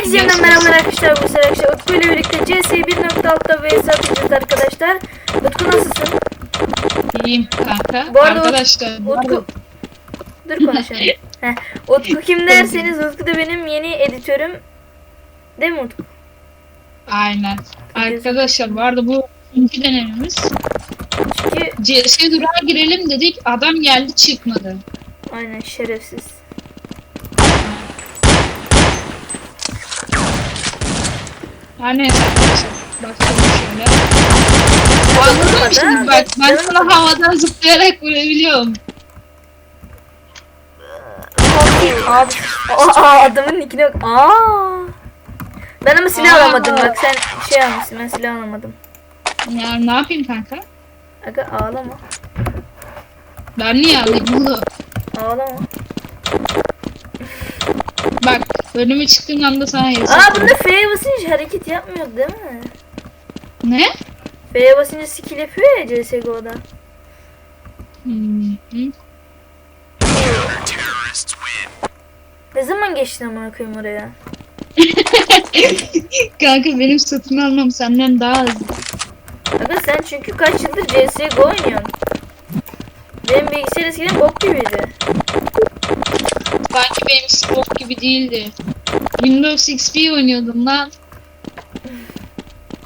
Herkese yeniden Görüşürüz. merhaba arkadaşlar. Bu sefer arkadaşlar Utku ile birlikte CS 1.6'da vs atacağız arkadaşlar. Utku nasılsın? İyiyim kanka. Bu arada Arkadaşlar. Utku... Dur konuşalım. Heh, Utku kim derseniz Utku da benim yeni editörüm. Değil mi Utku? Aynen. Arkadaşlar vardı bu ikinci denememiz. Çünkü CS durağa girelim dedik. Adam geldi çıkmadı. aynen şerefsiz. Her neyse arkadaşlar. Bakalım şöyle. durmadan, Anladım şimdi bak. Ben sana havadan zıplayarak vurabiliyorum. Abi. Aa, adamın nickine bak. Aa. Ben ama silah Aa. alamadım bak sen şey almışsın ben silah alamadım. Ya ne yapayım kanka? Aga ağlama. Ben niye alayım bunu? Ağlama. Bak önüme çıktığın anda sana Aa hesap. bunda F'ye basınca hareket yapmıyor değil mi? Ne? F'ye basınca skill yapıyor ya CSGO'da. Hmm. hı. Ne zaman geçtin amına koyayım oraya? kanka benim satın almam senden daha hızlı. Aga sen çünkü kaç yıldır CSGO oynuyorsun. Benim bilgisayar eskiden bok gibiydi. Sanki benim scope gibi değildi. Windows XP oynuyordum lan.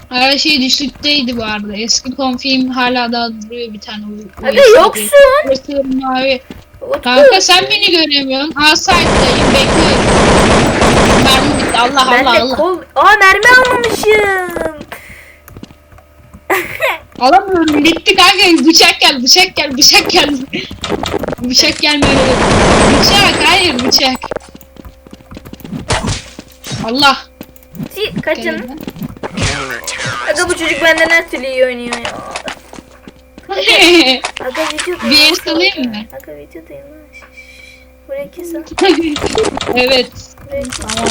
Her şey düşükteydi bu arada. Eski konfim hala daha duruyor bir tane. Aga USB. yoksun. Gösteriyorum mavi. Utku. Kanka sen beni göremiyorsun. Aa site'dayım bekliyorum. Mermi bitti. Allah Ben Allah Allah. kol... Aa mermi almamışım. Alamıyorum bitti kanka. Bıçak gel bıçak gel bıçak gel. bıçak gelmiyor. Bıçak hayır bıçak. Allah. Si- Kaç Gel canım? Aga bu çocuk benden her türlü iyi oynuyor ya. Aga videodayım. Bir el salayım mı? Aga videodayım lan. Buraya kes al. evet. Buraya kes. Tamam.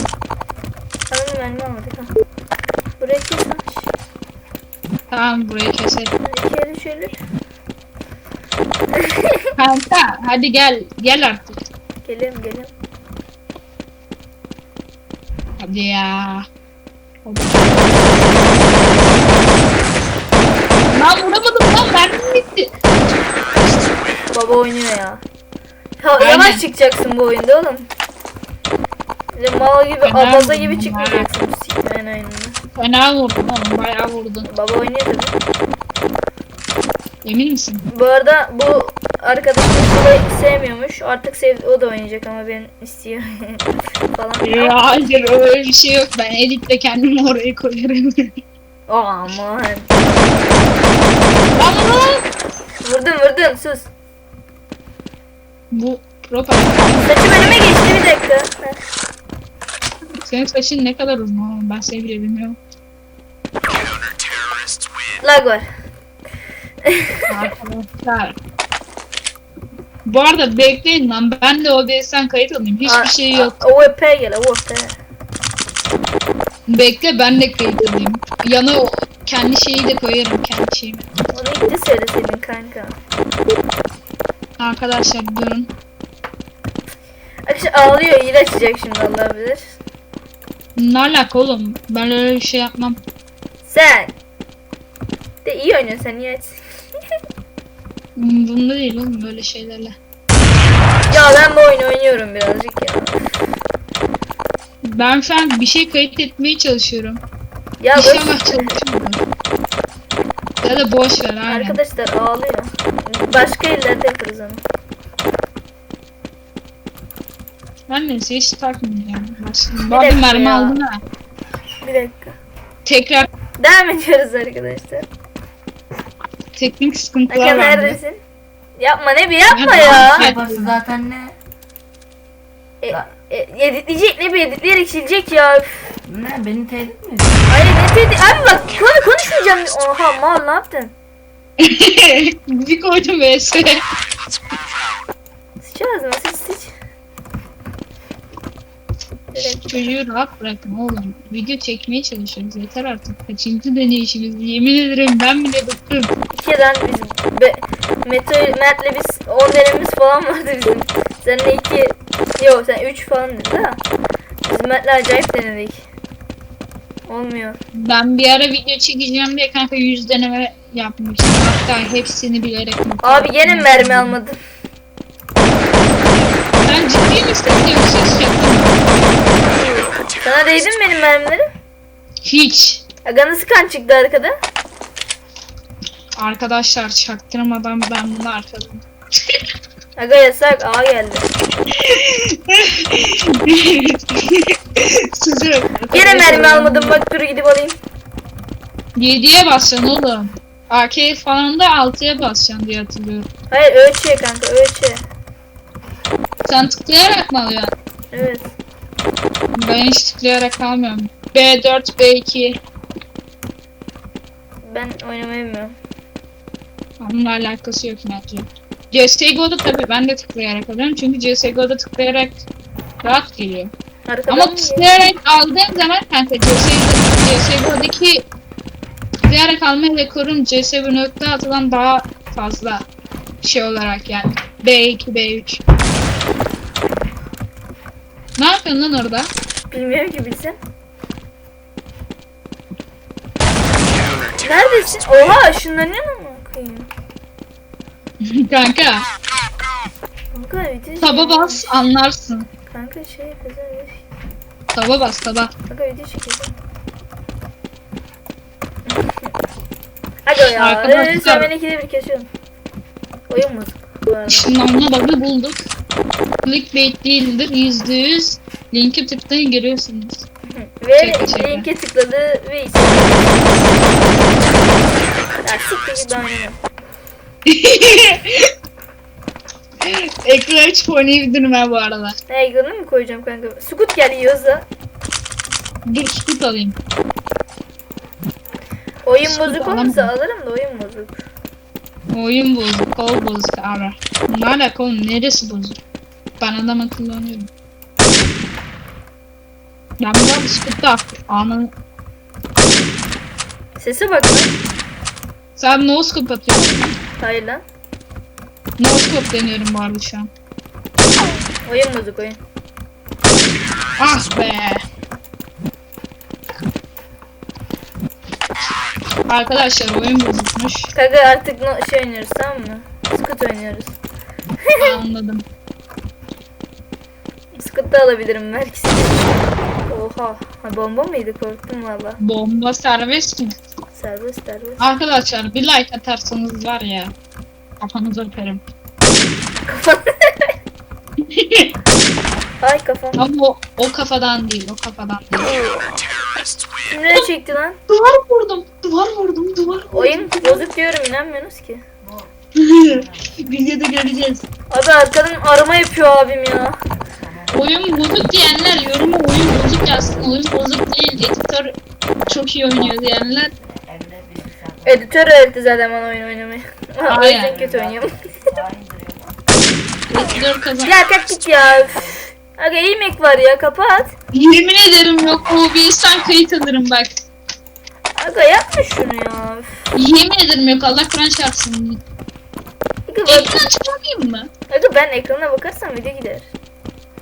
Tamam mermi almadık ha. Buraya kes al. Tamam burayı keselim. Eli şöyle. Kanka hadi gel. Gel artık. Gelelim gelelim. Hadi ya. Lan vuramadım lan mermim bitti. Baba oynuyor ya. Ha, Aynen. yavaş çıkacaksın bu oyunda oğlum. Mal gibi, abaza gibi ya. çıkmayacaksın bu oyununu. Fena vurdun oğlum bayağı vurdun. Baba oynuyor. Emin misin? Bu arada bu arkadaşım Sıla'yı sevmiyormuş. Artık sev o da oynayacak ama ben istiyor falan. Ya hayır öyle bir şey yok. Ben editle kendimi oraya koyarım. Aman. Lan lan. Vurdun vurdun sus. Bu propaganda. Saçım önüme geçti bir dakika. Senin saçın ne kadar uzun oğlum ben seni bile bilmiyorum. Lag var. Arkadaşlar. Bu arada bekleyin lan ben de OBS'den kayıt alayım. Hiçbir Aa, şey yok. OVP gel OVP. Bekle ben de kayıt alayım. Yana o kendi şeyi de koyarım kendi şeyimi. Onu ilk de söyleseydin kanka. Arkadaşlar durun. Arkadaşlar ağlıyor açacak şimdi Allah bilir. Ne alaka oğlum? Ben öyle bir şey yapmam. Sen. De iyi oynuyorsun sen iyi. Hmm, Bunda değil oğlum böyle şeylerle. Ya ben bu oyunu oynuyorum birazcık ya. Ben şu an bir şey kayıt etmeye çalışıyorum. Ya İnşallah böyle çalışmıyor. Ya da boş ver aynen. arkadaşlar ağlıyor. Başka ellerde yaparız onu. Ben neyse hiç takmayacağım. Dakika mermi aldın ha. Bir dakika. Tekrar Devam ediyoruz arkadaşlar. Teknik sıkıntılar Aga vardı. neredesin? Yapma ne bir yapma ya. Yapması zaten ne? E, e, editleyecek ne bir editleyerek silecek ya. Üf. Ne? Beni tehdit mi? Hayır ne dedi? Abi bak konu konuşmayacağım. Oha mal ne yaptın? bir koydum vs. Sıç ağzıma sıç sıç. Evet. Çocuğu rahat bırakın oğlum. Video çekmeye çalışıyoruz. Yeter artık. Kaçıncı deneyişimiz? Yemin ederim ben bile bıktım. Kere biz be, Meto Mert'le biz 10 denememiz falan vardı bizim. Seninle iki yok sen 3 falan dedin ha. Biz Mert'le acayip denedik. Olmuyor. Ben bir ara video çekeceğim diye kanka 100 deneme yapmıştım. Hatta hepsini bilerek Abi gene mermi almadım. Ben ciddi misin ses yaptım. Sana değdi mi benim mermilerim? Hiç. Aga nasıl kan çıktı arkada? Arkadaşlar çaktırmadan ben bunu arkadan. Aga yasak. Aa geldi. Sizi Gene mermi almadım. Bak dur gidip alayım. 7'ye basacaksın oğlum. AK falan da 6'ya basacaksın diye hatırlıyorum. Hayır ölçüye kanka ölçüye. Sen tıklayarak mı alıyorsun? Evet. Ben hiç tıklayarak almıyorum. B4, B2. Ben oynamayı bilmiyorum. Onunla alakası yok bence. CSGO'da tabii ben de tıklayarak alıyorum. Çünkü CSGO'da tıklayarak rahat geliyor. Arkadan Ama tıklayarak aldığım zaman kanka CSGO, CSGO'daki tıklayarak alma rekorum CS1.6'dan daha fazla şey olarak yani. B2, B3. Ne yapıyorsun lan orada? Bilmiyorum ki bilsem. Neredesin? Oha ışınlanıyor mu? Koyayım. kanka Kanka video taba bas anlarsın. Kanka şey yapacağız. Taba bas taba. Kanka video çekeceğim. Aga ya. Arkadaşlar- Ee, sen beni ikide bir kesiyorsun. Oyun mu? Bu arada. Işınlanma bug'ı bulduk. Clickbait değildir yüzde yüz. Linki tıklayın görüyorsunuz. Ve Şaka, şaka. linke tıkladı ve istedi. Ya siktir git ben oynamam. Ekran açıp oynayabilirim ben bu arada. Ekranı mı koyacağım kanka? Sukut geliyoruz da. Dur scoot alayım. Oyun Sukut bozuk alamam. olursa alırım da oyun bozuk. Oyun bozuk, kol bozuk ara. Ne alaka oğlum neresi bozuk? Ben adam akıllı oynuyorum. Ben bu arada scoot'ta anı... Sese bak lan. Sen no scope atıyorsun. Hayır lan. No scope deniyorum arada şu an. Oyun bozuk oyun. Ah be. Arkadaşlar oyun bozukmuş. Kanka artık no şey oynuyoruz tamam mı? Scoot oynuyoruz. Anladım. Scoot da alabilirim belki. Oha. Ha, bomba mıydı? Korktum valla. Bomba serbest mi? Serbest serbest. Arkadaşlar bir like atarsanız var ya. Kafanızı öperim. Ay kafam. Ama o, o kafadan değil, o kafadan değil. Şimdi ne çekti lan? Duvar vurdum, duvar vurdum, duvar vurdum. Oyun bozuk diyorum inanmıyorsunuz ki. Videoda göreceğiz. Abi arkadan arama yapıyor abim ya. Oyun bozuk diyenler yoruma oyun bozuk yazsın. Oyun bozuk değil, editör çok iyi oynuyor diyenler. Editör öğretti zaten bana oyun oynamayı. o yüzden kötü oynuyorum. Editör kazan. ya kalk git ya. Aga yemek var ya kapat. Yemin ederim yok OBS'ten kayıt alırım bak. Aga yapma şunu ya. Yemin ederim yok Allah Kur'an çarpsın. Aga, bak, Ekran çıkarmayayım mı? aga ben ekrana bakarsam video gider.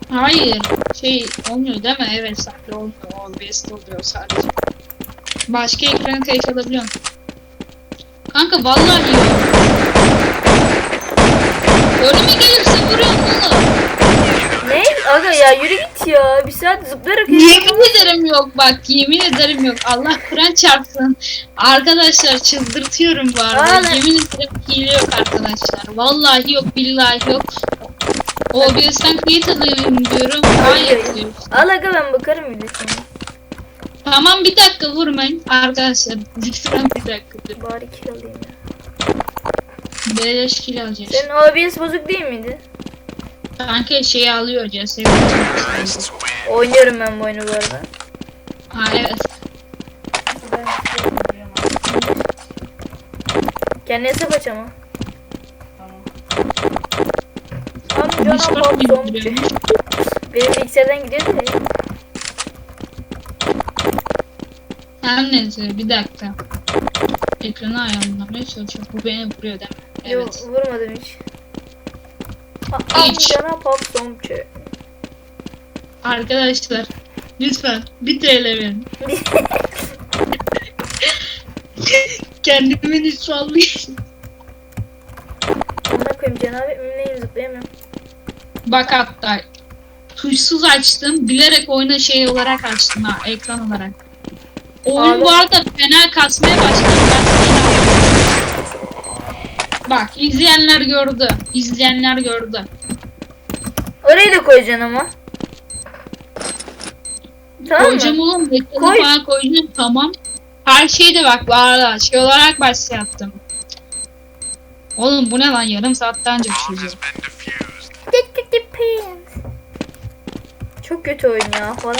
Hayır. Şey olmuyor değil mi? Evet sadece olmuyor. OBS'de oluyor sadece. Başka ekranı kayıt alabiliyorum. Kanka vallahi yok. Önüme gelirse vuruyorum oğlum. Ne? Aga ya yürü git ya. Bir saat zıplayarak Yemin ederim yok bak yemin ederim yok. Allah Kur'an çarpsın. Arkadaşlar çıldırtıyorum bu arada. Lan. yemin ederim hile yok arkadaşlar. Vallahi yok billahi yok. OBS'ten kayıt alayım diyorum. Hayır diyor. Al aga ben bakarım videosuna. Tamam bir dakika vurmayın. Arkadaşlar lütfen bir dakika dur. Bari kill alayım ya. Beleş kill alacağız. Senin OBS bozuk değil miydi? Kanka şeyi alıyor CS'yi. Oynuyorum ben bu oyunu bu arada. Ha evet. Kendine hesap aç ama. Amcana Discord babam bildiriyor. Benim bilgisayardan gidiyor da. Her neyse bir dakika. Ekranı ayarlamaya çalışıyorum. Bu beni vuruyor değil mi? Yok Evet. vurmadım hiç. Ha, Hiç. Amcana popsomçu. Arkadaşlar lütfen bir TL verin. Kendimin üstü Amına koyayım cenabet miyim zıplayamıyorum. Bak hatta tuşsuz açtım. Bilerek oyunu şey olarak açtım ha ekran olarak. Oyun Abi. bu arada fena kasmaya başladı. Bak izleyenler gördü. İzleyenler gördü. Orayı da koyacaksın ama. Tamam Koyacağım mı? oğlum. Reklamı Koy. falan koyacağım tamam. Her şeyi de bak bu arada şey olarak başlattım. Oğlum bu ne lan yarım saatten önce dik pins. Çok kötü oyun ya falan.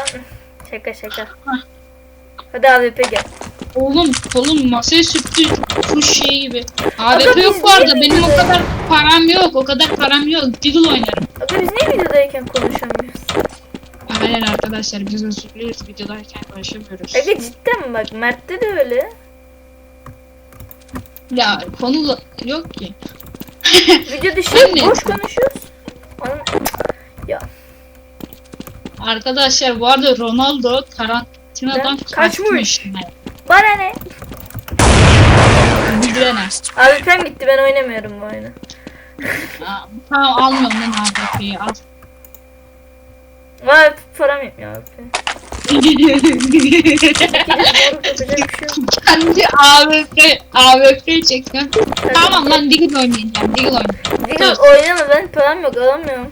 Şaka şaka. Hadi AWP gel. Oğlum kolum masaya sürttü kuş şey gibi. AWP yok bu arada benim o kadar param yok o kadar param yok. Diggle oynarım. Aga biz niye videodayken konuşamıyoruz? Aynen arkadaşlar biz özürlüyüz videodayken konuşamıyoruz. Aga cidden bak Mert'te de öyle. Ya konu yok ki. Video dışı boş konuşuyoruz. Ya Arkadaşlar bu arada Ronaldo karantinadan Ben- kaçmış. bana ne? Bildirene. AWP'm gitti ben oynamıyorum bu oyunu. Tamam almıyorum lan AWP'yi al. Vay param yetmiyor AWP. Kendi AWP AWP çektim. Tamam lan Diggle oynayacağım. Diggle oynayacağım. Diggle oynama ben param yok alamıyorum.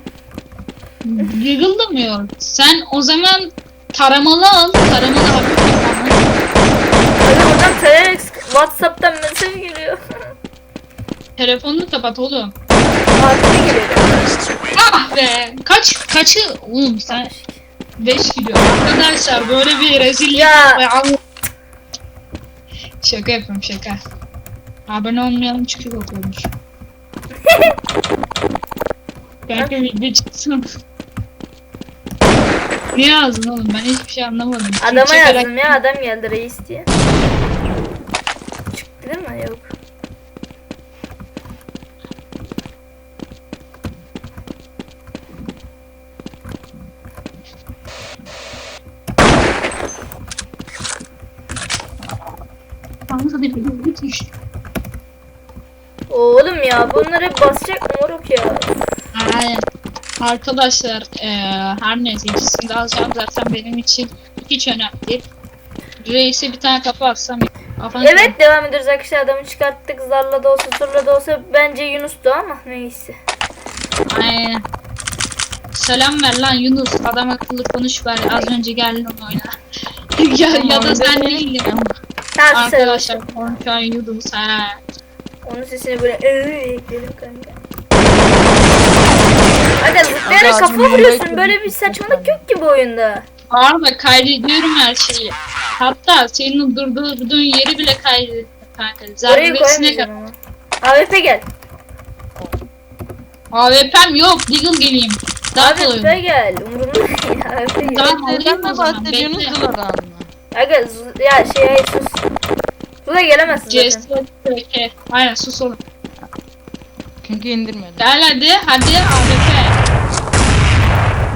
Diggle da mı yok? Sen o zaman taramalı al. Taramalı hafif tane. Aga buradan Telex Whatsapp'tan mesaj geliyor. Telefonunu kapat oğlum. AWP geliyor. Ah be. Kaç kaçı? Oğlum sen 5 gidiyor. Arkadaşlar böyle bir rezillik. Ya. Ve Allah- Şaka yapıyorum şaka. Abone olmayalım çünkü okuyormuş. Belki video çıksın. Ne yazdın oğlum? Ben hiçbir şey anlamadım. Adama Türkçe yazdım ya adam geldi reis diye. Çıktı değil mi? Yok. Oğlum ya bunları hep basacak mı moruk ya? Aynen. Arkadaşlar eee her neyse ikisini de alacağım zaten benim için hiç önemli değil. Reis'e bir tane kapı atsam kafanı Evet devam ediyoruz arkadaşlar adamı çıkarttık zarla da olsa zurla da olsa bence Yunus'tu ama neyse. Aynen. Selam ver lan Yunus. Adam akıllı konuş bari. Az önce geldin oyuna. ya, ya da sen değildin ama. Arkadaşlar konuşan Yunus ha. Onun sesini böyle "Ee" ekledim kanka. Aga zıplayarak kafa vuruyorsun böyle bir saçmalık yok ki bu oyunda. Arda kaydediyorum her şeyi. Hatta senin durdurduğun yeri bile kaydettim kanka. Orayı koymayacağım kadar. ama. AWP gel. AWP'm yok. Diggle geleyim. Daha kolay. AWP gel. Umurumda değil. AWP gel. Tamam de zaman. bahsediyorsunuz Bekle. Zuladan mı? Aga z- ya şey hayır sus. Zula gelemezsin zaten. CS Aynen sus oğlum. Çünkü indirmedim. Gel hadi. Hadi AWP.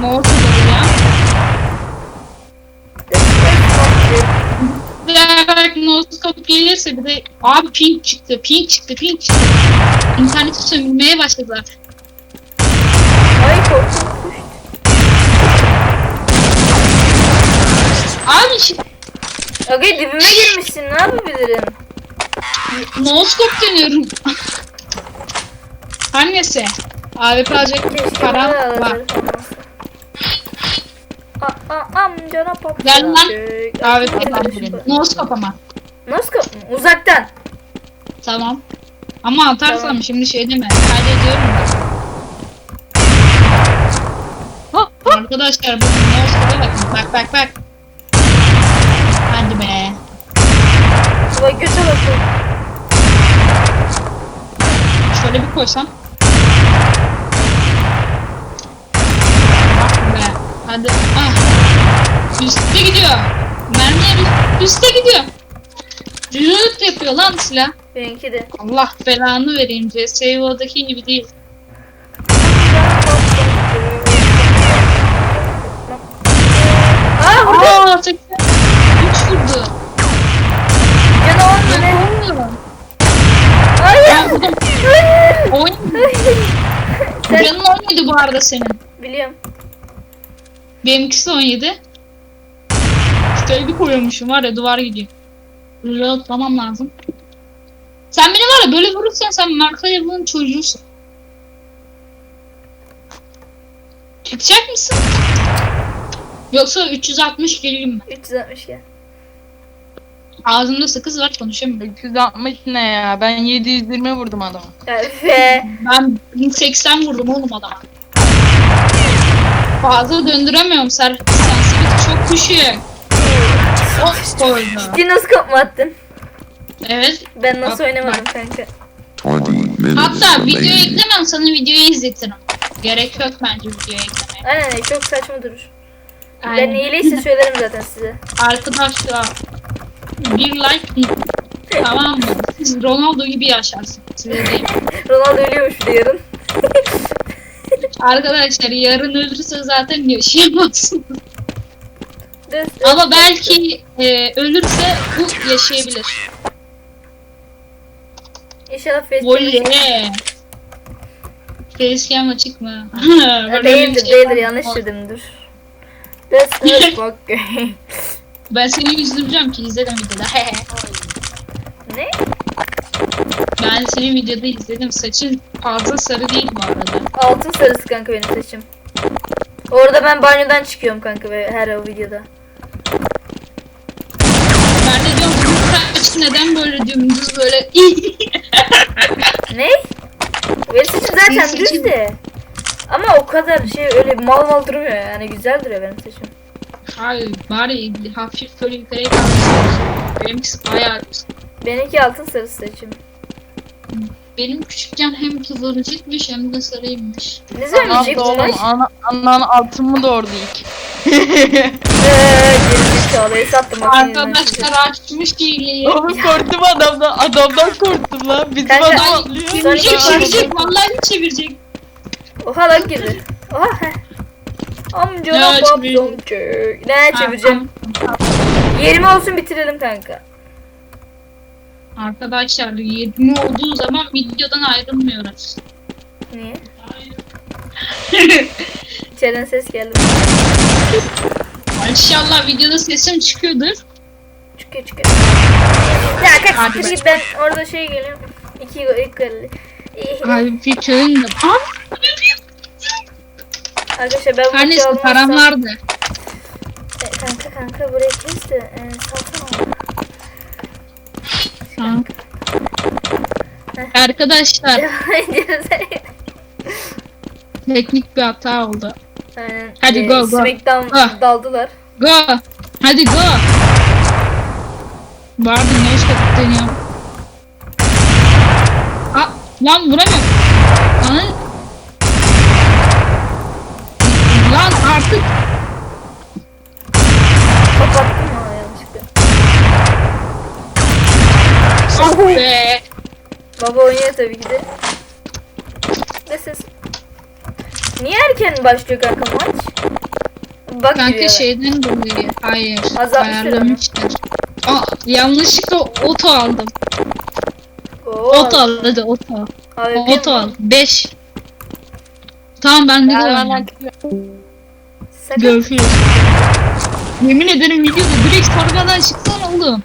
Ne oldu ya? Eğer noskop gelirse bir de abi pink çıktı, pink çıktı, pink çıktı. İnterneti sömürmeye başladılar. Ay korktum. Abi şi- Aga dibime girmişsin ne yapabilirim? noskop deniyorum. Neyse. AWP alacak param var. amcana pop. Gel lan. AWP alacak. Noskop ama. Noskop mu? Uzaktan. Tamam. Ama atarsam Tamam. şimdi şey deme. Kaydediyorum Arkadaşlar bu noskop'a bakın. Bak bak bak. Hadi be. Bak göte bakın. Şöyle bir koysam. Hadi. Ah. Üste gidiyor. Mermiye üste gidiyor. Rüyut yapıyor lan silah. Benimki de. Allah belanı vereyim. CSGO'daki gibi değil. Aa burada. Aa 83 vurdu. Ya da oldu ne? Hayır. Oyun. Canın oynadı bu arada senin. Biliyorum. Benimkisi de 17. Şöyle bir koyuyormuşum var ya duvar gidiyor. Reload tamam lazım. Sen beni var ya böyle vurursan sen marka yapının çocuğusun. Çıkacak mısın? Yoksa 360 geleyim mi? 360 gel. Ağzımda sakız var konuşamıyorum. 360 ne ya? Ben 720 vurdum adama. Ve Ben 1080 vurdum oğlum adama. Fazla döndüremiyorum. Ser sensitivity çok düşük. Of koydu. ciddi nasıl kopma attın? Evet. Ben nasıl Bak, oynamadım kanka. 20 minutes Hatta video remaining. eklemem sana videoyu izletirim. Gerek yok bence video eklemeye. Aynen çok saçma durur. Ben Aynen. iyileyse söylerim zaten size. Arkadaşlar bir like tamam mı? Siz Ronaldo gibi yaşarsınız. Size diyeyim. Ronaldo ölüyormuş bir de yarın. Arkadaşlar yarın ölürse zaten yaşayamazsınız. Ama belki e, ölürse bu yaşayabilir. İnşallah Facebook'ta Oley. Facecam açık mı? Böyle bir Değildir şey değildir var yanlış dedim dur. That's fuck Ben seni üzüleceğim ki izledim videoda. Ne? Ben seni videoda izledim. Saçın fazla sarı değil bu arada. Altın sarısı kanka benim saçım. Orada ben banyodan çıkıyorum kanka ve her o videoda. Ben de diyorum bu saç neden böyle dümdüz böyle Ne? Benim saçım zaten saçım- düz de. Ama o kadar şey öyle mal mal durmuyor yani güzel duruyor benim saçım. Hayır bari hafif böyle yukarıya kalmışsın. Benimkisi bayağı düz. Benimki altın sarısı saçım. Benim küçükken hem kıvırcıkmış hem de sarıymış. Ne zaman maç? oğlum. Ana, anan altımı doğurdu ilk. Eee gerizekalı makineyi. Arkadaşlar açmış hileyi. Oğlum korktum adamdan. Adamdan korktum lan. Bizim Kanka- adam atlıyor. Çevirecek çevirecek vallahi çevirecek. Oha lan girdi. Oha Ne babam. Ne çevireceğim? Yerime olsun bitirelim kanka. Arkadaşlar 20 olduğu zaman videodan ayrılmıyoruz. Niye? İçeriden ses geldi. İnşallah videoda sesim çıkıyordur. Çıkıyor çıkıyor. Ya kaç git ben orada şey geliyorum. İki ilk. İyi. Abi bir köyün de. Arkadaşlar ben bu Her neyse param vardı. E, kanka kanka buraya kes de e, salsana Arkadaşlar teknik bir hata oldu. Aynen. Hadi e, go, go. Smackdown Ah. daldılar. Go. Hadi go. Vardı ne işte deniyorum. Aa, lan vuramıyorum. Lan. Lan artık Kapattım ama yanlışlıkla. ah be. Baba oynuyor tabii ki de. Ne ses? Niye erken başlıyor kanka maç? Bak Kanka giriyor. şeyden dolayı. Hayır. Azaltmışlar onu. Ayarlamışlar. Aa, yanlışlıkla oto aldım. Oo, Oto al hadi oto. Abi, Oto al. 5. Tamam ben de. Sakın. Görüşürüz. Yemin ederim videoda direkt sarmadan çıksana oğlum.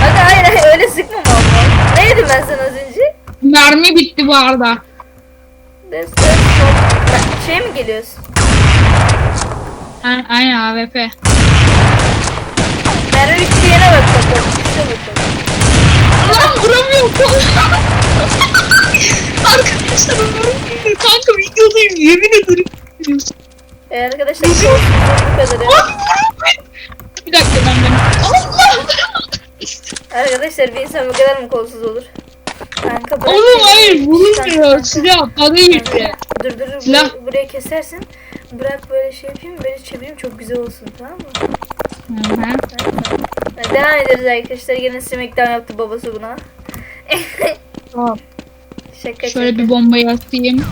Hadi hayır hayır öyle sıkma valla. Ne yedim ben sana az önce? Mermi bitti bu arada. Şey mi geliyoruz? Ha, aynen AWP. Merve yere bak bakalım. Üçe bakalım. Lan vuramıyorum. Arkadaşlar vuramıyorum. Kanka videodayım yemin ederim. E, arkadaşlar bu kadar. Arkadaşlar bir insan bu kadar mı kolsuz olur? Kanka bırak Oğlum hayır vurulmuyor. Kanka, Silah bana gitti. Dur dur dur Silah. burayı, burayı kesersin. Bırak böyle şey yapayım böyle çevireyim çok güzel olsun tamam mı? Hı hı. Evet, Devam ederiz arkadaşlar. Yine Smackdown yaptı babası buna. Tamam. Şaka Şöyle şaka. bir bombayı atayım.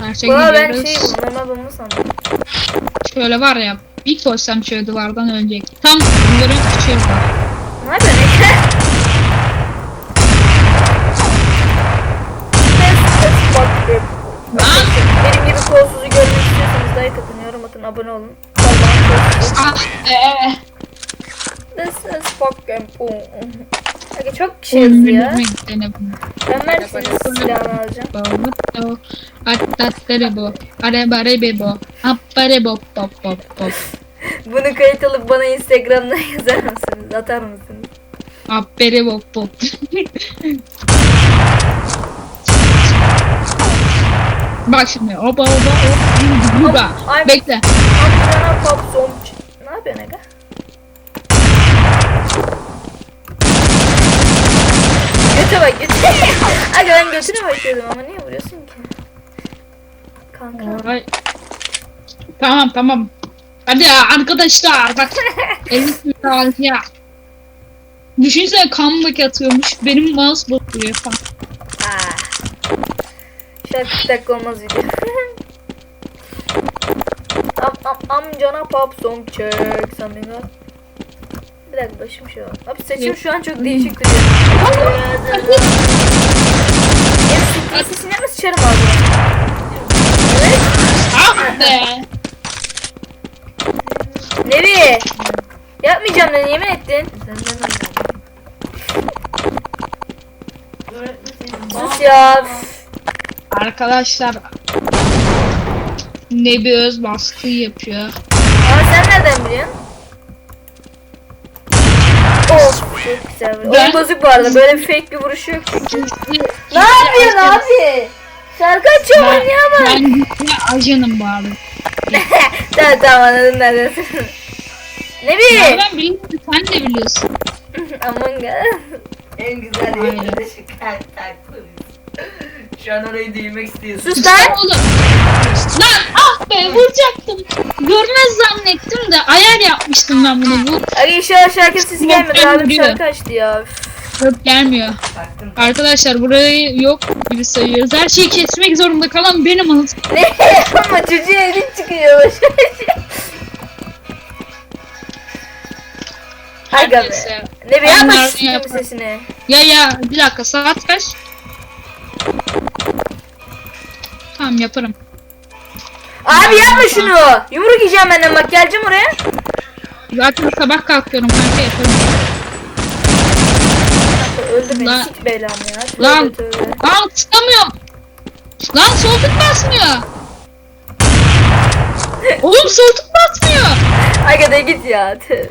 Gerçek Buna ben şey bu normal bomba sandım. Şöyle var ya bir koysam şöyle duvardan ölecek. Tam duvarın şurada. Ne yapıyorsun kolsuzu görmek istiyorsanız like atın, yorum atın, abone olun. Ah be. This is fucking boom. Aga çok şey ya. Ben Mersin'in silahını alacağım. Attatarebo, arebarebo, apparebo, pop pop pop. Bunu kayıt alıp bana Instagram'dan yazar mısınız? Atar mısınız? Apparebo pop. Bak şimdi oba oba oba oba. Ay- Bekle. Amcana pop somç. Ne yapıyorsun aga? Göte bak göte. aga ben götüne bakıyordum ama niye vuruyorsun ki? Kanka. Ay. Tamam tamam. Hadi ya arkadaşlar bak. Elit ya. Düşünsene comeback atıyormuş. Benim mouse bozuluyor falan. Şarkı bir dakika olmaz video. am, am, amcana pop song çek something like. Bir dakika başım şu an. Abi saçım şu an çok değişik duruyor. Sıkma sesini yapma sıçarım ağzına. Evet. Ah be. Nevi. Yapmayacağım dedin yemin ettin. Sus ya. Arkadaşlar. Nebi öz baskı yapıyor. Ama sen nereden biliyorsun? Of çok güzel. Ben- bozuk bu arada. Böyle bir fake bir vuruş yok. Ne yapıyorsun abi? Şarkı açıyor Ben, oynayamam. ben güçlü ajanım bu arada. tamam tamam anladım neredesin. Ne bileyim. ben biliyorum sen de biliyorsun. Among Us. En güzel yerinde şu kalp Şu an orayı duymak istiyorsun. Sus lan. Oğlum. Lan ah be vuracaktım. Görmez zannettim de ayar yapmıştım ben bunu. Bu Abi inşallah şarkı sesi gelmedi. Abim geliyor. şarkı açtı ya. Yok gelmiyor. Baktım. Arkadaşlar burayı yok gibi sayıyoruz. Her şeyi kesmek zorunda kalan benim anasım. Ne ama çocuğun eli çıkıyor. Aga be. Ne bir yapma Onlar şu sikimi yapar. sesini. Ya ya bir dakika saat kaç? Tamam yaparım. Abi yapma şunu. Yumruk yiyeceğim benden bak geleceğim oraya. Zaten sabah kalkıyorum kanka yaparım. Öldü beni Lan- sik belam ya. Tövbe Lan. tövbe. Lan tutamıyorum. Lan soltuk basmıyor. Oğlum soltuk basmıyor. Aga da git ya. Tövbe.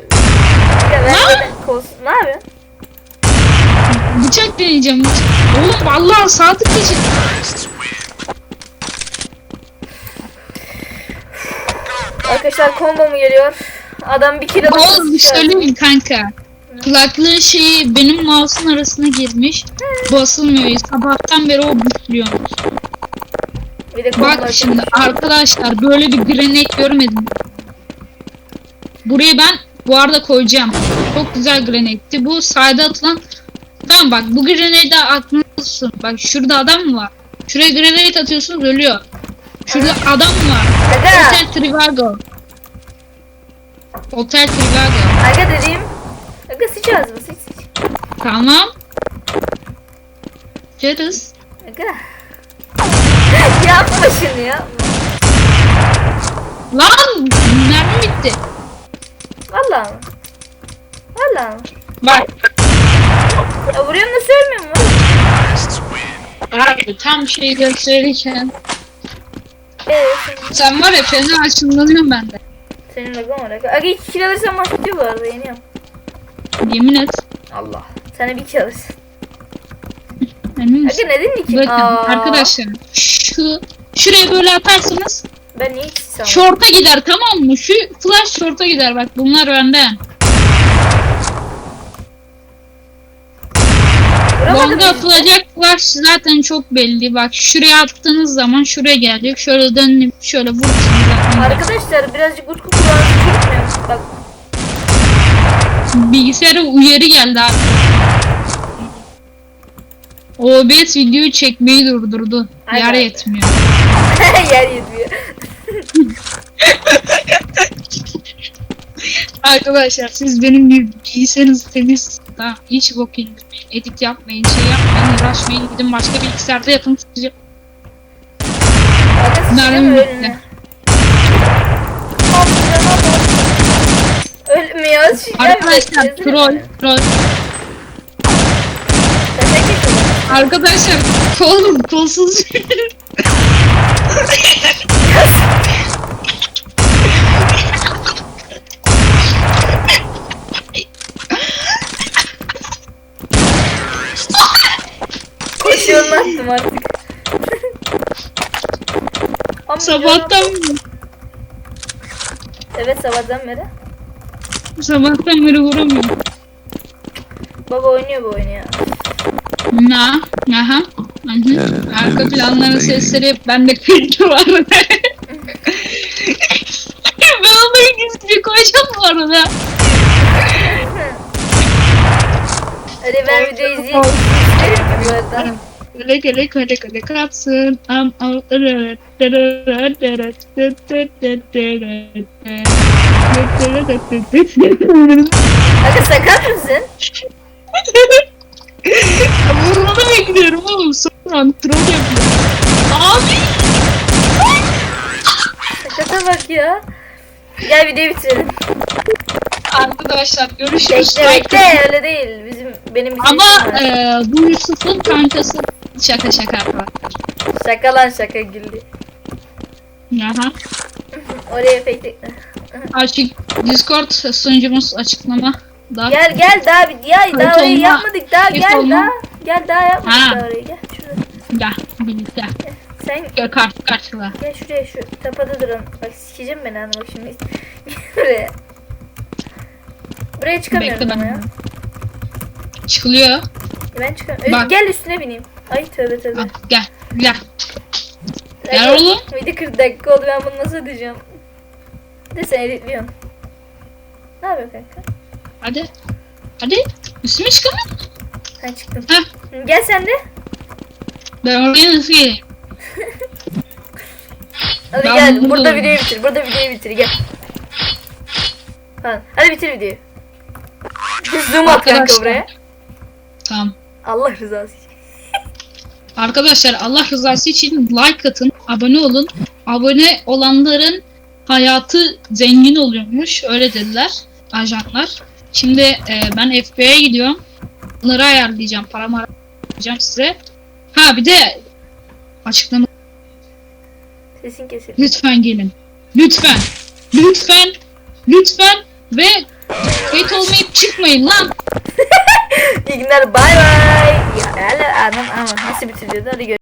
Aga ben kos... Ne yapıyorsun? Bıçak deneyeceğim. bıçak. Oğlum vallahi saatlik geçin. Arkadaşlar combo mu geliyor? Adam bir kilo Oğlum bir şey söyleyeyim kanka? Kulaklığın şeyi benim mouse'un arasına girmiş. Basılmıyor. Sabahtan beri o bükülüyor. Bir de combo Bak şimdi arkadaşlar böyle bir grenade görmedim. Buraya ben bu arada koyacağım. Çok güzel grenade'ti. Bu sayda atılan Tamam bak bu grenade'i atmalısın. Bak şurada adam mı var? Şuraya grenade atıyorsunuz ölüyor. Şurada adam mı var? Aga. Hotel Trivago. Hotel Trivago. Aga dediğim. Aga sıç ağzıma sıç sıç. Tamam. Yarız. Aga. yapma şunu ya. Lan mermi bitti. Valla mı? Valla mı? Bak. Ya vuruyorum nasıl ölmüyor mu? Abi tam şey gösterirken. Şimdi Sen var ya fena açımlanıyorum ben de. senin lagın var aga. İki kill alırsan maç bitiyor bu arada yeniyorum. Yemin et. Allah. De bir kill alırsın. Emin misin? Aga neden iki? Bakın Aa, arkadaşlar şu şuraya böyle atarsanız Ben niye ikisi sandım? şorta gider tamam mı? Şu flash şorta gider bak bunlar benden. Hiç. atılacak flash zaten çok belli. Bak şuraya attığınız zaman şuraya gelecek. Şöyle dönüp şöyle vurursunuz zaten. Arkadaşlar birazcık utku kulağınızı gitmiyor. Bak Bilgisayara uyarı geldi abi. OBS videoyu çekmeyi durdurdu. Ay Yer yetmiyor. yer yetmiyor. Arkadaşlar siz benim bir bilgisayarınızı temiz daha hiç bok indirmeyin. Edit yapmayın, şey yapmayın, uğraşmayın. Gidin başka bilgisayarda yapın. Sizce- Mermi Ölme. bitti. Ölmüyor. Arkadaşlar troll troll. Arkadaşlar kol kolsuz. Koşuyorum attım artık. Ama sabahtan Evet sabahtan beri. sabahtan beri vuramıyorum. Baba oynuyor bu oyunu ya. Na, aha. Hı hı. Arka planların sesleri bende kayıtlı var. ben onları gizlice koyacağım bu arada. Hadi ben videoyu izleyeyim. İzlerim ki bu arada. Gele gele gele gele kapsın. Am am Aga sakat mısın? Vurmanı bekliyorum oğlum. Sonra troll yapıyor. Abi. Sakata bak ya. Gel videoyu bitirelim. Arkadaşlar görüşürüz. Bekle bekle öyle değil. Bizim benim bir Ama eee bu Yusuf'un kankası şaka şaka var. Şaka lan şaka güldü. Aha. Oraya ekle. Açık Discord sunucumuz açıklama. Da. Gel gel daha bir ya Kayıt daha orayı olma. yapmadık daha gel olma. daha. Gel daha yapmadık Ha. daha orayı gel şuraya. Gel birlikte. Sen Gel kart karşıla. gel şuraya şu tapada durun. Bak sikeceğim beni anne bak şimdi. Buraya. Buraya çıkamıyorum Bekle ben. ya. Çıkılıyor. Ben çıkamıyorum. Bak. Gel üstüne bineyim. Ay tövbe tövbe. Al, gel. Gel. Gel Ay, oğlum. Video 40 dakika oldu ben bunu nasıl ödeyeceğim? De sen editliyorsun. Ne yapıyor kanka? Hadi. Hadi. Üstüme çıkalım. Ha çıktım. Heh. Gel sen de. Ben oraya nasıl geleyim? Hadi Ben gel burada burada videoyu bitir. Burada videoyu bitir gel. Tamam. Hadi bitir videoyu. Zoom at kanka buraya. Tamam. Allah rızası için. Arkadaşlar Allah rızası için like atın, abone olun. Abone olanların hayatı zengin oluyormuş. Öyle dediler ajanlar. Şimdi e, ben FB'ye gidiyorum. Bunları ayarlayacağım. Paramı ayarlayacağım size. Ha bir de açıklama. Sesin kesildi. Lütfen gelin. Lütfen. Lütfen. Lütfen. Ve kayıt olmayıp çıkmayın lan. İyi günler bay bay. Ya, anam ama nasıl bitiriyordu hadi görüşürüz.